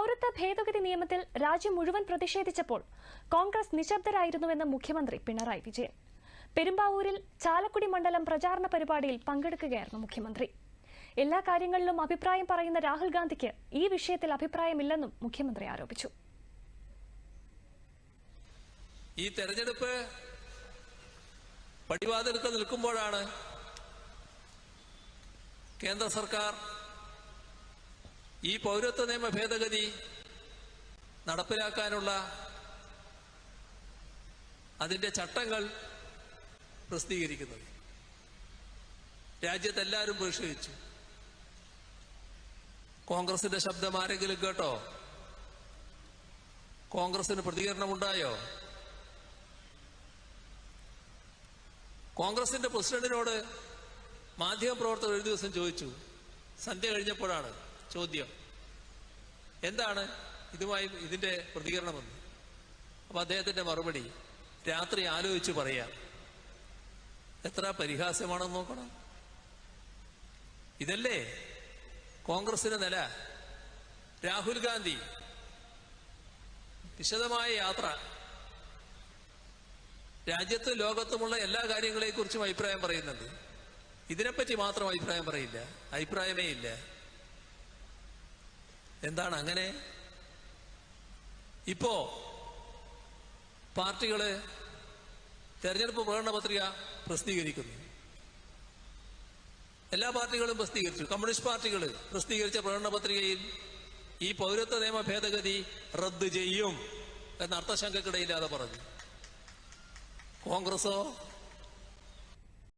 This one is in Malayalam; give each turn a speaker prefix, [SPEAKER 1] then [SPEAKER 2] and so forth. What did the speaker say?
[SPEAKER 1] പൗരത്വ ഭേദഗതി നിയമത്തിൽ രാജ്യം മുഴുവൻ പ്രതിഷേധിച്ചപ്പോൾ കോൺഗ്രസ് നിശബ്ദരായിരുന്നുവെന്ന് മുഖ്യമന്ത്രി പിണറായി വിജയൻ. പെരുമ്പാവൂരിൽ ചാലക്കുടി മണ്ഡലം പ്രചാരണ പരിപാടിയിൽ പങ്കെടുക്കുകയായിരുന്നു മുഖ്യമന്ത്രി. എല്ലാ കാര്യങ്ങളിലും അഭിപ്രായം പറയുന്ന രാഹുൽ ഗാന്ധിക്ക് ഈ വിഷയത്തിൽ അഭിപ്രായമില്ലെന്നും മുഖ്യമന്ത്രി ആരോപിച്ചു.
[SPEAKER 2] ഈ തെരഞ്ഞെടുപ്പ് പടിവാതിൽക്ക് നിൽക്കുമ്പോഴാണ് കേന്ദ്ര സർക്കാർ ഈ പൗരത്വ നിയമ ഭേദഗതി നടപ്പിലാക്കാനുള്ള അതിന്റെ ചട്ടങ്ങൾ പ്രസിദ്ധീകരിക്കുന്നത്. രാജ്യത്തെല്ലാവരും ബഹിഷ്കരിച്ചു കോൺഗ്രസിന്റെ ശബ്ദം ആരെങ്കിലും കേട്ടോ? കോൺഗ്രസിന് പ്രതികരണമുണ്ടായോ? കോൺഗ്രസിന്റെ പ്രസിഡന്റിനോട് മാധ്യമപ്രവർത്തകർ ഒരു ദിവസം ചോദിച്ചു. സന്ധ്യ കഴിഞ്ഞപ്പോഴാണ്. ചോദ്യം. എന്താണ് ഇതുമായി ഇതിന്റെ പ്രതികരണമെന്ന്? അപ്പൊ അദ്ദേഹത്തിന്റെ മറുപടി രാത്രി ആലോചിച്ച് പറയാം. എത്ര പരിഹാസ്യമാണെന്ന് നോക്കണം. ഇതല്ലേ കോൺഗ്രസിന്റെ നില? രാഹുൽ ഗാന്ധി വിശദമായ യാത്ര. രാജ്യത്തും ലോകത്തുമുള്ള എല്ലാ കാര്യങ്ങളെക്കുറിച്ചും അഭിപ്രായം പറയുന്നുണ്ട്. ഇതിനെപ്പറ്റി മാത്രം അഭിപ്രായം പറയില്ല. അഭിപ്രായമേ ഇല്ല. എന്താണ് അങ്ങനെ? ഇപ്പോ പാർട്ടികൾ തെരഞ്ഞെടുപ്പ് പ്രകടന പത്രിക പ്രസിദ്ധീകരിക്കുന്നു. എല്ലാ പാർട്ടികളും പ്രസിദ്ധീകരിച്ചു. കമ്മ്യൂണിസ്റ്റ് പാർട്ടികൾ പ്രസിദ്ധീകരിച്ച പ്രകടന പത്രികയിൽ ഈ പൗരത്വ നിയമ ഭേദഗതി റദ്ദ് ചെയ്യും എന്ന അർത്ഥശങ്കക്കിടയില്ലാതെ പറഞ്ഞു. കോൺഗ്രസോ